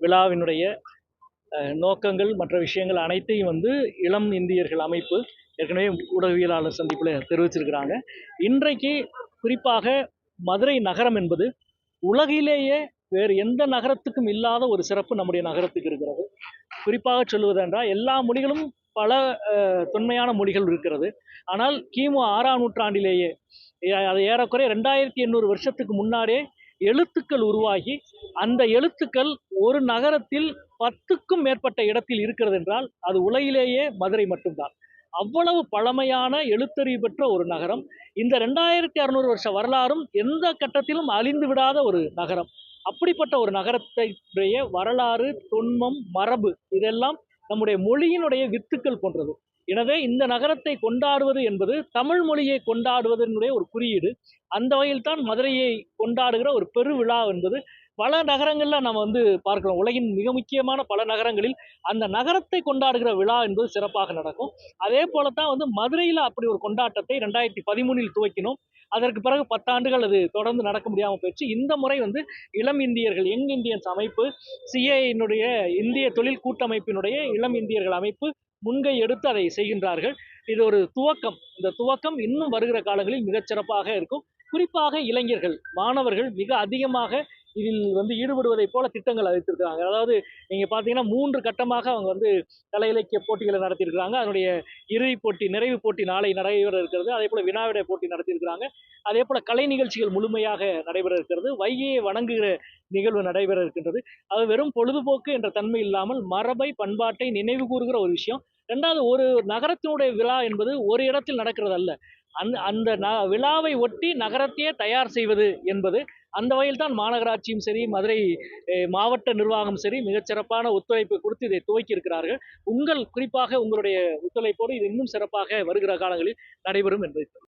விழாவினுடைய நோக்கங்கள் மற்ற விஷயங்கள் அனைத்தையும் வந்து இளம் இந்தியர்கள் அமைப்பு ஏற்கனவே ஊடகவியலாளர் சந்திப்பில் தெரிவிச்சிருக்கிறாங்க. இன்றைக்கு குறிப்பாக மதுரை நகரம் என்பது உலகிலேயே வேறு எந்த நகரத்துக்கும் இல்லாத ஒரு சிறப்பு நம்முடைய நகரத்துக்கு இருக்கிறது. குறிப்பாக சொல்லுவதென்றால் எல்லா மொழிகளும் பல தொன்மையான மொழிகள் இருக்கிறது. ஆனால் கிமு ஆறாம் நூற்றாண்டிலேயே ஏ- அது ஏறக்குறைய ரெண்டாயிரத்தி எண்ணூறு வருஷத்துக்கு முன்னாடியே எழுத்துக்கள் உருவாகி அந்த எழுத்துக்கள் ஒரு நகரத்தில் பத்துக்கும் மேற்பட்ட இடத்தில் இருக்கிறது என்றால் அது உலகிலேயே மதுரை மட்டும்தான். அவ்வளவு பழமையான எழுத்தறிவு பெற்ற ஒரு நகரம். இந்த ரெண்டாயிரத்தி அறுநூறு வருஷ வரலாறும் எந்த கட்டத்திலும் அழிந்து விடாத ஒரு நகரம். அப்படிப்பட்ட ஒரு நகரத்தைடைய வரலாறு தொன்மம் மரபு இதெல்லாம் நம்முடைய மொழியினுடைய வித்துக்கள் போன்றது. எனவே இந்த நகரத்தை கொண்டாடுவது என்பது தமிழ் மொழியை கொண்டாடுவதனுடைய ஒரு குறியீடு. அந்த வகையில் தான் மதுரையை கொண்டாடுகிற ஒரு பெருவிழா என்பது பல நகரங்களில் நம்ம வந்து பார்க்கிறோம். உலகின் மிக முக்கியமான பல நகரங்களில் அந்த நகரத்தை கொண்டாடுகிற விழா என்பது சிறப்பாக நடக்கும். அதே போல தான் வந்து மதுரையில் அப்படி ஒரு கொண்டாட்டத்தை ரெண்டாயிரத்தி பதிமூணில் துவக்கினோம். அதற்கு பிறகு பத்தாண்டுகள் அது தொடர்ந்து நடக்க முடியாமல் போயிடுச்சு. இந்த முறை வந்து இளம் இந்தியர்கள் யங் இந்தியன்ஸ் அமைப்பு சிஏனுடைய இந்திய தொழில் கூட்டமைப்பினுடைய இளம் இந்தியர்கள் அமைப்பு முன்கை எடுத்து அதை செய்கின்றார்கள். இது ஒரு துவக்கம். இந்த துவக்கம் இன்னும் வருகிற காலங்களில் மிகச்சிறப்பாக இருக்கும். குறிப்பாக இளைஞர்கள் மாணவர்கள் மிக அதிகமாக இதில் வந்து ஈடுபடுவதைப் போல திட்டங்கள் அறிவித்திருக்கிறாங்க அதாவது நீங்கள் பார்த்தீங்கன்னா மூன்று கட்டமாக அவங்க வந்து கலை இலக்கிய போட்டிகளை நடத்தியிருக்கிறாங்க. அதனுடைய இறுதிப் போட்டி நிறைவு போட்டி நாளை நடைபெற இருக்கிறது. அதே போல் வினாவிடை போட்டி நடத்தியிருக்கிறாங்க. அதே போல் கலை நிகழ்ச்சிகள் முழுமையாக நடைபெற இருக்கிறது. வைகையை வணங்குகிற நிகழ்வு நடைபெற இருக்கின்றது. அது வெறும் பொழுதுபோக்கு என்ற தன்மை இல்லாமல் மரபை பண்பாட்டை நினைவு கூறுகிற ஒரு விஷயம். ரெண்டாவது ஒரு நகரத்தினுடைய விழா என்பது ஒரு இடத்தில் நடக்கிறது அல்ல அந்த அந்த ந விழாவை ஒட்டி நகரத்தையே தயார் செய்வது என்பது அந்த வகையில் தான் மாநகராட்சியும் சரி மதுரை மாவட்ட நிர்வாகம் சரி மிகச்சிறப்பான ஒத்துழைப்பு கொடுத்து இதை துவக்கியிருக்கிறார்கள். உங்கள் குறிப்பாக உங்களுடைய ஒத்துழைப்போடு இது இன்னும் சிறப்பாக வருகிற காலங்களில் நடைபெறும் என்பதை.